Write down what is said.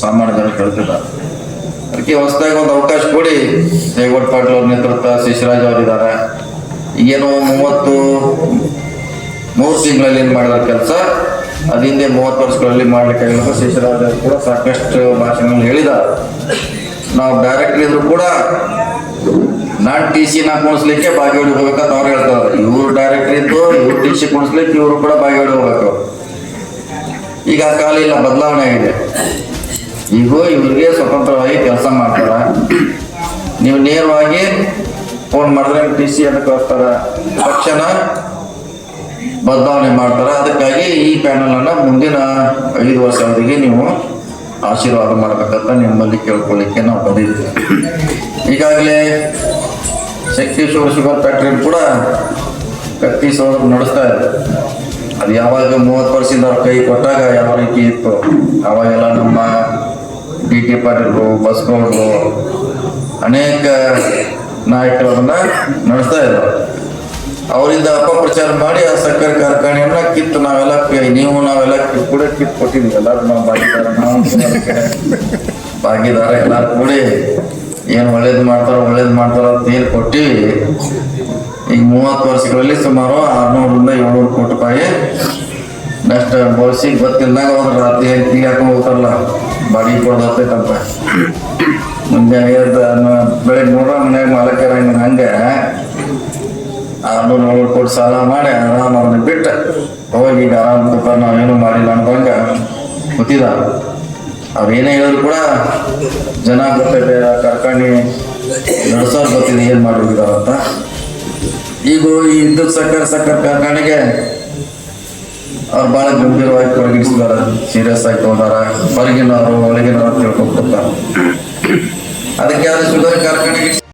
ಸಾಮಾನ್ಯ ಜನ ಕೇಳ್ತಿದ್ದಾರೆ. ಅದಕ್ಕೆ ಹೊಸದಾಗಿ ಒಂದು ಅವಕಾಶ ಕೊಡಿ. ಜಯಗೋಡ್ ಪಾಟೀಲ್ ಅವ್ರ ನೇತೃತ್ವ, ಶಿಶಿರಾಜ್ ಅವರಿದ್ದಾರೆ. ಈಗೇನು ಮೂವತ್ತು, ಮೂರು ತಿಂಗಳಲ್ಲಿ ಏನು ಮಾಡಿದ ಕೆಲಸ? ಅದ ಹಿಂದೆ ಮೂವತ್ತು ವರ್ಷಗಳಲ್ಲಿ ಮಾಡ್ಲಿಕ್ಕೆ ಆಗಿಲ್ಲ ಶಿಶಿರಾಜ್ ಅವರು ಕೂಡ ಸಾಕಷ್ಟು ಭಾಷೆಗಳನ್ನು ಹೇಳಿದ್ದಾರೆ. ನಾವು ಡೈರೆಕ್ಟ್ ಇದ್ರು ಕೂಡ ನಾನ್ ಟಿ ಸಿ ನಾ ಕುಣಿಸ್ಲಿಕ್ಕೆ ಬಾಗೇವಾಡಿ ಹೋಗ್ಬೇಕಂತ ಅವ್ರು ಹೇಳ್ತಾರೆ. ಇವ್ರು ಡೈರೆಕ್ಟ್ ಇದ್ದು, ಇವ್ರು ಟಿ ಸಿ ಕುಣಿಸ್ಲಿಕ್ಕೆ ಇವರು ಕೂಡ ಬಾಗೇವಾಡಿ ಹೋಗ್ಬೇಕು. ಈಗ ಕಾಲ ಇಲ್ಲ, ಬದಲಾವಣೆ ಆಗಿದೆ. ಈಗ ಇವ್ರಿಗೆ ಸ್ವತಂತ್ರವಾಗಿ ಕೆಲಸ ಮಾಡ್ತಾರ. ನೀವು ನೇರವಾಗಿ ಫೋನ್ ಮಾಡಿದ್ರೆ ಟಿ ಸಿ ಅಂತ ಕಳಿಸ್ತಾರ. ತಕ್ಷಣ ಬದಲಾವಣೆ ಮಾಡ್ತಾರ. ಅದಕ್ಕಾಗಿ ಈ ಪ್ಯಾನಲ್ ಅನ್ನ ಮುಂದಿನ ಐದು ವರ್ಷ ಅವಧಿಗೆ ನೀವು ಆಶೀರ್ವಾದ ಮಾಡ್ಬೇಕಂತ ನಿಮ್ಮಲ್ಲಿ ಕೇಳ್ಕೊಳ್ಳಿಕ್ಕೆ ನಾವು ಬಂದಿದ್ದೀವಿ. ಈಗಾಗಲೇ ಶಕ್ತಿ ಶೋರ್ ಶುಗರ್ ಫ್ಯಾಕ್ಟ್ರಿ ಕೂಡ ಕತ್ತಿ ಸೋದರು ನಡೆಸ್ತಾ ಇದೆ. ಅದು ಯಾವಾಗ ಮೂವತ್ತು ವರ್ಷದಿಂದ ಅವ್ರ ಕೈ ಕೊಟ್ಟಾಗ ಯಾವ ರೀತಿ ಇತ್ತು? ಅವಾಗೆಲ್ಲ ನಮ್ಮ ಟಿ ಪಾಟೀಲ್ರು ಬಸ್ಗೌಡರು ಅನೇಕ ನಾಯಕರನ್ನ ನಡೆಸ್ತಾ ಇದ್ರು. ಅವರಿಂದ ಅಪಪ್ರಚಾರ ಮಾಡಿ ಆ ಸಕ್ಕರೆ ಕಾರ್ಖಾನೆಯನ್ನ ಕಿತ್ತು ನಾವೆಲ್ಲ ನೀವು ನಾವೆಲ್ಲ ಕೂಡ ಕಿತ್ತು ಕೊಟ್ಟಿದ್ವಿ ಎಲ್ಲರೂ ನಾವು ಭಾಗಿದಾರ ಭಾಗಿದಾರ, ಎಲ್ಲಾರು ಕೂಡಿ ಏನು ಒಳ್ಳೇದು ಮಾಡ್ತಾರೋ ಒಳ್ಳೇದು ಮಾಡ್ತಾರೋ ಅಂತ ನೀರು ಕೊಟ್ಟಿವಿ. ಈಗ ಮೂವತ್ತು ವರ್ಷಗಳಲ್ಲಿ ಸುಮಾರು ಆರ್ನೂರರಿಂದ ಏಳ್ನೂರು ಕೋಟಿ ರೂಪಾಯಿ ನಷ್ಟ ಭವಿಷ್ಯಕ್ಕೆ ಗೊತ್ತಿಲ್ಲ ಅವ್ರು ರಾತ್ರಿ ಹಾಕೊಂಡು ಹೋಗ್ತಾರಲ್ಲ. ಬಾಡಿಗೆ ಅಂತ ಮುಂಜಾನೆ ಎದ್ದು ಬೆಳಗ್ಗೆ ನೋಡ್ರ ಮನ್ಯಾಗ ಮಾಲಕರ ಹಂಗೆ ಆರ್ನೂರು ನೋಡ್ ಕೋಟಿ ಸಾಲ ಮಾಡಿ ಆರಾಮ ಅವ್ರನ್ನ ಬಿಟ್ಟು ಹೋಗಿ ಈಗ ಆರಾಮ್ ಕೂತ ನಾವೇನು ಮಾಡಿಲ್ಲ ಅನ್ಕೊಂಡ ಗೊತ್ತಿದ ಅವ್ರೇನೇ ಹೇಳಿದ್ರು ಕೂಡ ಜನ ಗೊತ್ತೈತೆ ಕಾರ್ಖಾನೆ ನಡೆಸೋರು ಗೊತ್ತಿದೆ ಏನ್ ಮಾಡಿದಾರಂತ ಈಗ ಈ ವಿದ್ಯುತ್ ಸಕ್ಕರೆ ಸಕ್ಕರೆ ಕಾರ್ಖಾನೆಗೆ ಅವ್ರು ಬಹಳ ಗಂಭೀರವಾಗಿ ಪರಿಗಣಿಸಿದಾರ ಸೀರಿಯಸ್ ಆಗಿ ತಗೊಂಡಾರ. ಹೊರಗಿನವರು ಒಳಗಿನವರು ತಿಳ್ಕೊಂಡ್ಬಿಡ್ತಾರ ಅದಕ್ಕೆ ಆದ್ರೆ ಶುಗರ್ ಕಾರ್ಖಾನೆಗೆ